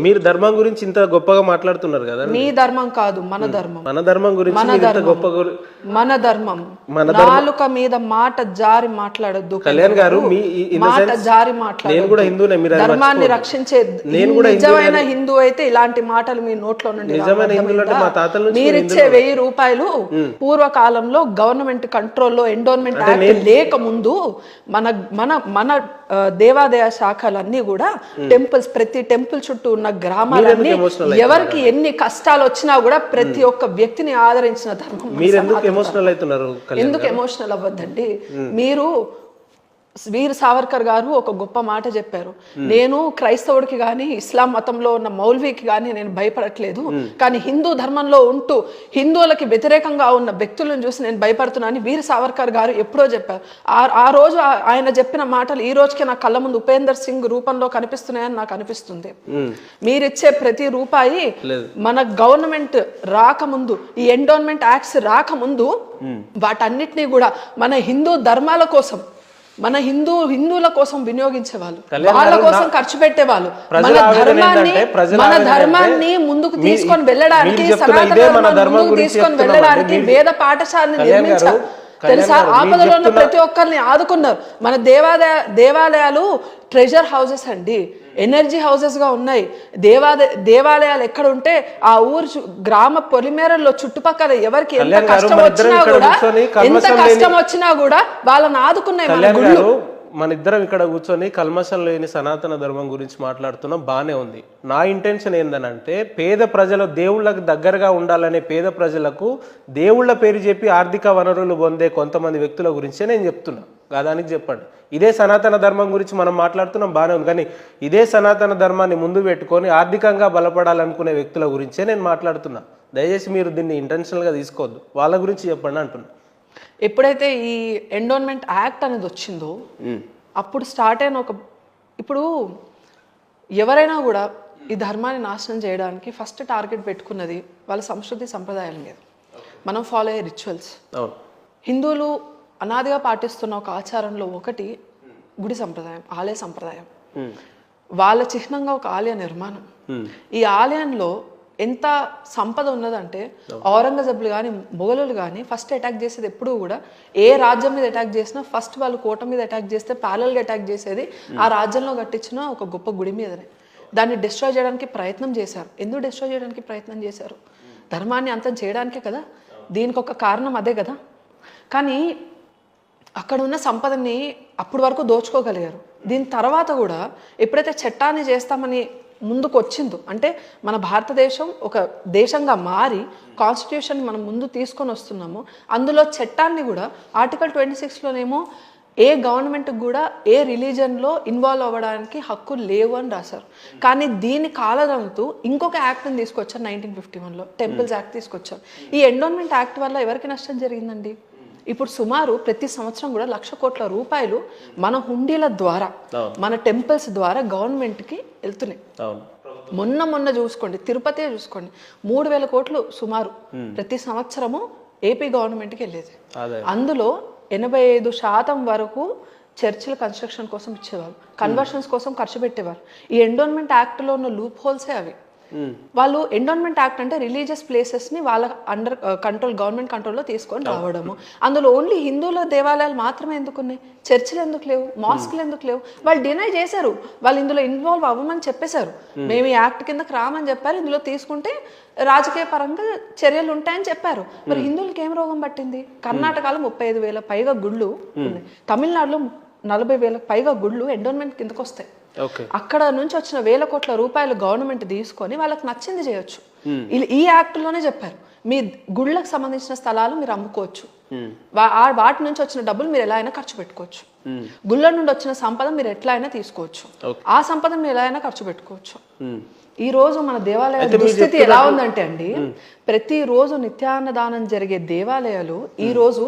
మీరు ధర్మం గురించి ఇంత గొప్పగా మాట్లాడుతున్నారు కదా నీ ధర్మం కాదు మన ధర్మం. మన ధర్మం గురించి మన ఇంత ధర్మం. మన ధర్మం. మన నాలుక మీద మాట జారి మాట్లాడొద్దు కళ్యాణ్ గారు మీ ఈ- in the మాట sense, జారి నేను మాట్లాడొద్దు. కూడా హిందూనే మీరు అది ధర్మాన్ని మర్చిపోవద్దు. రక్షించే నేను కూడా నిజమైన హిందూ అయితే ఇలాంటి మాటలు మీ నోట్లో నుండి రావు. నిజమైన హిందువులు అంటే మా తాతల నుంచి మీరు ఇచ్చే వెయ్యి రూపాయలు పూర్వకాలంలో గవర్నమెంట్ కంట్రోల్లో ఎండోన్మెంట్ యాక్ట్ లేక ముందు మన మన మన ఆ, దేవాదాయ శాఖలన్నీ కూడా టెంపుల్స్ ప్రతి టెంపుల్ చుట్టూ ఉన్న గ్రామాలన్నీ emotional ఎవరికి ఎన్ని కష్టాలు వచ్చినా కూడా ప్రతి ఒక్క వ్యక్తిని ఆదరించిన ధర్మం మీరు ఎందుకు ఎమోషనల్ అవుతున్నారు ఎందుకు ఎమోషనల్ అవ్వద్దండి? మీరు వీర్ సావర్కర్ గారు ఒక గొప్ప మాట చెప్పారు. నేను క్రైస్తవుడికి కానీ ఇస్లాం మతంలో ఉన్న మౌల్వీకి కానీ నేను భయపడట్లేదు. కానీ హిందూ ధర్మంలో ఉంటూ హిందువులకి వ్యతిరేకంగా ఉన్న వ్యక్తులను చూసి నేను భయపడుతున్నాను వీర్ సావర్కర్ గారు ఎప్పుడో చెప్పారు. ఆ రోజు ఆయన చెప్పిన మాటలు ఈ రోజుకి నా కళ్ళ ముందు ఉపేందర్ సింగ్ రూపంలో కనిపిస్తున్నాయని నాకు అనిపిస్తుంది. మీరిచ్చే ప్రతి రూపాయి మన గవర్నమెంట్ రాకముందు ఈ ఎండోన్మెంట్ యాక్ట్స్ రాకముందు వాటన్నిటినీ కూడా మన హిందూ ధర్మాల కోసం మన హిందూ హిందువుల కోసం వినియోగించేవాళ్ళు. కళ్యాణ్ వాళ్ళ గారు, కోసం ఖర్చు పెట్టేవాళ్ళు మన ధర్మాన్ని మన ధర్మాన్ని ముందుకు తీసుకొని వెళ్ళడానికి సనాతన ధర్మం తీసుకొని. వెళ్ళడానికి వేద పాఠశాలని నిర్మించారు తెలుసా? ఆపదలో ఉన్న ప్రతి ఒక్కరిని ఆదుకున్నారు. మన దేవాలయ దేవాలయాలు ట్రెజర్ హౌసెస్ అండి. ఎనర్జీ హౌసెస్గా ఉన్నాయి. దేవాలయ దేవాలయాలు ఎక్కడ ఉంటే ఆ ఊరు గ్రామ పొలిమేరల్లో చుట్టుపక్కల ఎవరికి ఎంత కష్టం మన ఇద్దరం వచ్చినా ఇక్కడ కూడా కూర్చొని ఎంత కష్టం వచ్చినా కూడా వాళ్ళని ఆదుకున్నాయి మన గుళ్ళు. ఇద్దరం ఇక్కడ కూర్చొని కల్మషం లేని సనాతన ధర్మం గురించి మాట్లాడుతున్నాం. బానే ఉంది. నా ఇంటెన్షన్ ఏందనంటే పేద ప్రజలు దేవుళ్ళకి దగ్గరగా ఉండాలనే పేద ప్రజలకు దేవుళ్ళ పేరు చెప్పి ఆర్థిక వనరులు పొందే కొంతమంది వ్యక్తుల గురించే నేను చెప్తున్నా. దానికి చెప్పండి. ఇదే సనాతన ధర్మం గురించి మనం మాట్లాడుతున్నాం బానే ఉంది. కానీ ఇదే సనాతన ధర్మాన్ని ముందు పెట్టుకొని ఆర్థికంగా బలపడాలనుకునే వ్యక్తుల గురించే నేను మాట్లాడుతున్నా. దయచేసి మీరు దీన్ని ఇంటెన్షనల్గా తీసుకోవద్దు. వాళ్ళ గురించి చెప్పండి అంటున్నా. ఎప్పుడైతే ఈ ఎండోన్మెంట్ యాక్ట్ అనేది వచ్చిందో అప్పుడు స్టార్ట్ అయిన ఒక ఇప్పుడు ఎవరైనా కూడా ఈ ధర్మాన్ని నాశనం చేయడానికి ఫస్ట్ టార్గెట్ పెట్టుకున్నది వాళ్ళ సంస్కృతి సంప్రదాయాల మీద. మనం ఫాలో అయ్యే రిచువల్స్ హిందువులు అనాదిగా పాటిస్తున్న ఒక ఆచారంలో ఒకటి గుడి సంప్రదాయం ఆలయ సంప్రదాయం. వాళ్ళ చిహ్నంగా ఒక ఆలయ నిర్మాణం. ఈ ఆలయంలో ఎంత సంపద ఉన్నదంటే ఔరంగజేబులు కానీ మొఘలులు కానీ ఫస్ట్ అటాక్ చేసేది ఎప్పుడూ కూడా ఏ రాజ్యం మీద అటాక్ చేసినా ఫస్ట్ వాళ్ళు కోట మీద అటాక్ చేస్తే ప్యారల్గా అటాక్ చేసేది ఆ రాజ్యంలో కట్టించిన ఒక గొప్ప గుడి మీదనే. దాన్ని డిస్ట్రాయ్ చేయడానికి ప్రయత్నం చేశారు. ఎందుకు డిస్ట్రాయ్ చేయడానికి ప్రయత్నం చేశారు? ధర్మాన్ని అంతం చేయడానికే కదా? దీనికి ఒక కారణం అదే కదా? కానీ అక్కడ ఉన్న సంపదని అప్పటి వరకు దోచుకోగలిగారు. దీని తర్వాత కూడా ఎప్పుడైతే చట్టాన్ని చేస్తామని ముందుకు వచ్చిందో అంటే మన భారతదేశం ఒక దేశంగా మారి కాన్స్టిట్యూషన్ మనం ముందు తీసుకొని వస్తున్నామో అందులో చట్టాన్ని కూడా ఆర్టికల్ ట్వంటీ సిక్స్లోనేమో ఏ గవర్నమెంట్కి కూడా ఏ రిలీజన్లో ఇన్వాల్వ్ అవ్వడానికి హక్కు లేవు అని రాశారు. కానీ దీని కాలదంతూ ఇంకొక యాక్ట్ని తీసుకొచ్చారు నైన్టీన్ ఫిఫ్టీ వన్లో టెంపుల్స్ యాక్ట్ తీసుకొచ్చారు. ఈ ఎండోన్మెంట్ యాక్ట్ వల్ల ఎవరికి నష్టం జరిగిందండి? ఇప్పుడు సుమారు ప్రతి సంవత్సరం కూడా లక్ష కోట్ల రూపాయలు మన హుండీల ద్వారా మన టెంపుల్స్ ద్వారా గవర్నమెంట్కి వెళ్తున్నాయి. మొన్న మొన్న చూసుకోండి తిరుపతి చూసుకోండి మూడు వేల కోట్లు సుమారు ప్రతి సంవత్సరము ఏపీ గవర్నమెంట్కి వెళ్ళేది. అదే. అందులో ఎనభై ఐదు శాతం వరకు చర్చిల కన్స్ట్రక్షన్ కోసం ఇచ్చేవారు కన్వర్షన్స్ కోసం ఖర్చు పెట్టేవారు. ఈ ఎండోన్మెంట్ యాక్ట్లో ఉన్న లూప్ హోల్సే అవి. వాళ్ళు ఎండోన్మెంట్ యాక్ట్ అంటే రిలీజియస్ ప్లేసెస్ని వాళ్ళ అండర్ కంట్రోల్ గవర్నమెంట్ కంట్రోల్లో తీసుకొని రావడము. అందులో ఓన్లీ హిందువుల దేవాలయాలు మాత్రమే ఎందుకు ఉన్నాయి? చర్చిలు ఎందుకు లేవు? మాస్కులు ఎందుకు లేవు? వాళ్ళు డినై చేశారు. వాళ్ళు ఇందులో ఇన్వాల్వ్ అవ్వమని చెప్పేశారు. మేము. ఈ యాక్ట్ కిందకి రామని చెప్పారు. ఇందులో తీసుకుంటే రాజకీయ పరంగా చర్యలు ఉంటాయని చెప్పారు. మరి హిందువులకి ఏం రోగం పట్టింది? కర్ణాటకలో ముప్పై ఐదు వేల పైగా గుళ్ళు ఉన్నాయి. తమిళనాడులో నలభై వేలకు పైగా గుళ్ళు ఎండోన్మెంట్ కిందకు వస్తాయి అక్కడ నుంచి వచ్చిన వేల కోట్ల రూపాయలు గవర్నమెంట్ తీసుకొని వాళ్ళకి నచ్చింది చేయొచ్చు. ఈ- ఈ యాక్ట్లోనే చెప్పారు. మీ గుళ్ళకు సంబంధించిన స్థలాలు మీరు అమ్ముకోవచ్చు. ఆ వాటి నుంచి వచ్చిన డబ్బులు మీరు ఎలా అయినా ఖర్చు పెట్టుకోవచ్చు. గుళ్ళ నుండి వచ్చిన సంపద మీరు ఎట్లా అయినా తీసుకోవచ్చు. ఆ సంపద మీరు ఎలా అయినా ఖర్చు పెట్టుకోవచ్చు. ఈ రోజు మన దేవాలయ దుస్థితి ఎలా ఉందంటే అండి ప్రతి రోజు నిత్యాన్నదానం జరిగే దేవాలయాలు ఈ రోజు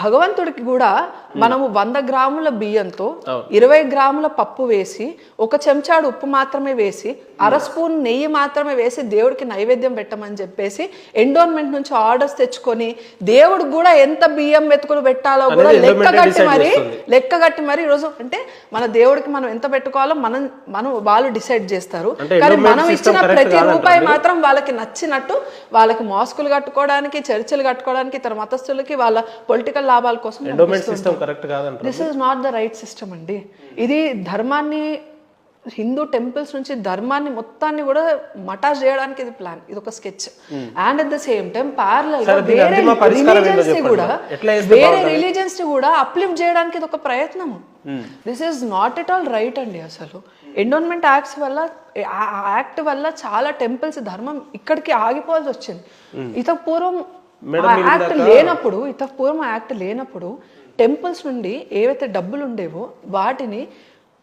భగవంతుడికి కూడా మనము వంద గ్రాముల బియ్యంతో ఇరవై గ్రాముల పప్పు వేసి ఒక చెంచాడు ఉప్పు మాత్రమే వేసి అర స్పూన్ నెయ్యి మాత్రమే వేసి దేవుడికి నైవేద్యం పెట్టమని చెప్పేసి ఎండోన్మెంట్ నుంచి ఆర్డర్స్ తెచ్చుకొని దేవుడికి కూడా ఎంత బియ్యం మెతుకులు పెట్టాలో కూడా లెక్క కట్టి మరి. లెక్క కట్టి మరి ఈరోజు అంటే మన దేవుడికి మనం ఎంత పెట్టుకోవాలో మనం మనం వాళ్ళు డిసైడ్ చేస్తారు. కానీ మనం ఇచ్చిన ప్రతి రూపాయి? మాత్రం వాళ్ళకి నచ్చినట్టు వాళ్ళకి మాస్కులు కట్టుకోవడానికి చర్చిలు కట్టుకోవడానికి ఇతర మతస్థులకి వాళ్ళ పొలిటికల్ లాభాల కోసం this is not the right system అండి. ఇది ధర్మాన్ని హిందూ టెంపుల్స్ నుంచి ధర్మాన్ని మొత్తాన్ని కూడా మటాష్ చేయడానికి ఇది ప్లాన్. ఇది ఒక sketch. And at the same time parallel వేరే రిలీజన్స్ని కూడా వేరే? రిలీజన్స్ని కూడా అప్లిఫ్ట్ చేయడానికి ఇది ఒక ప్రయత్నం this is not at all right అండి అసలు. ఎండోన్మెంట్ యాక్ట్స్ వల్ల ఆ యాక్ట్ వల్ల చాలా టెంపుల్స్ ధర్మం ఇక్కడికి ఆగిపోవాల్సి వచ్చింది. ఇత పూర్వం యాక్ట్ లేనప్పుడు ఇత పూర్వం యాక్ట్ లేనప్పుడు టెంపుల్స్ నుండి ఏవైతే డబ్బులు ఉండేవో వాటిని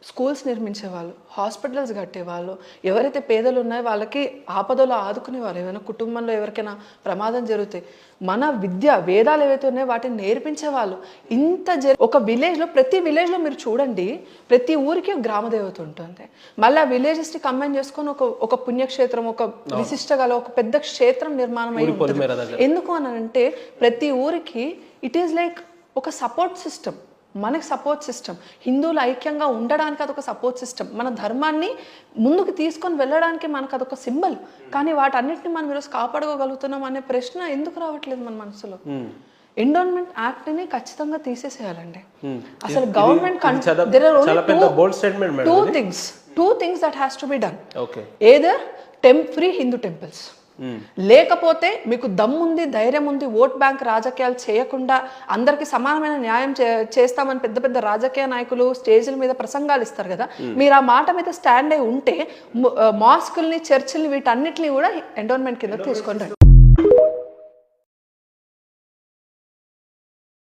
స్కూల్స్ నిర్మించేవాళ్ళు హాస్పిటల్స్ కట్టేవాళ్ళు ఎవరైతే పేదలు ఉన్నాయో వాళ్ళకి ఆపదలో ఆదుకునేవాళ్ళు ఏమైనా కుటుంబంలో ఎవరికైనా ప్రమాదం జరిగితే మన విద్య వేదాలు ఏవైతే ఉన్నాయో వాటిని నేర్పించేవాళ్ళు. ఇంత జరి ఒక విలేజ్లో ప్రతి విలేజ్లో మీరు చూడండి ప్రతి ఊరికి ఒక గ్రామ దేవత ఉంటుంది. మళ్ళీ ఆ విలేజెస్ని కంబైన్ చేసుకొని ఒక ఒక పుణ్యక్షేత్రం ఒక విశిష్ట గల ఒక పెద్ద క్షేత్రం నిర్మాణం అయి ఉంటుంది. పొలిమేర దగ్గర. ఎందుకు అని అంటే ప్రతి ఊరికి ఇట్ ఈస్ లైక్ ఒక సపోర్ట్ సిస్టమ్ మనకి సపోర్ట్ సిస్టమ్ హిందువులు ఐక్యంగా ఉండడానికి అదొక సపోర్ట్ సిస్టమ్ మన ధర్మాన్ని ముందుకు తీసుకొని వెళ్ళడానికి మనకు అదొక సింబల్ కానీ వాటన్నిటిని మనం ఈరోజు కాపాడుకోగలుగుతున్నాం అనే ప్రశ్న ఎందుకు రావట్లేదు మన మనసులో? ఎండోన్మెంట్ యాక్ట్ని ఖచ్చితంగా తీసేసేయాలండి. అసలు government two things two things that has to be done either them free Hindu temples లేకపోతే మీకు దమ్ముంది ధైర్యం ఉంది ఓట్ బ్యాంక్ రాజకీయాలు చేయకుండా అందరికి సమానమైన న్యాయం చేస్తామని పెద్ద పెద్ద రాజకీయ నాయకులు స్టేజ్ల మీద ప్రసంగాలు ఇస్తారు కదా. మీరు ఆ మాట మీద స్టాండ్ అయి ఉంటే మాస్కుల్ని చర్చిల్ని వీటన్నిటిని కూడా ఎండోన్మెంట్ కింద తీసుకొని రండి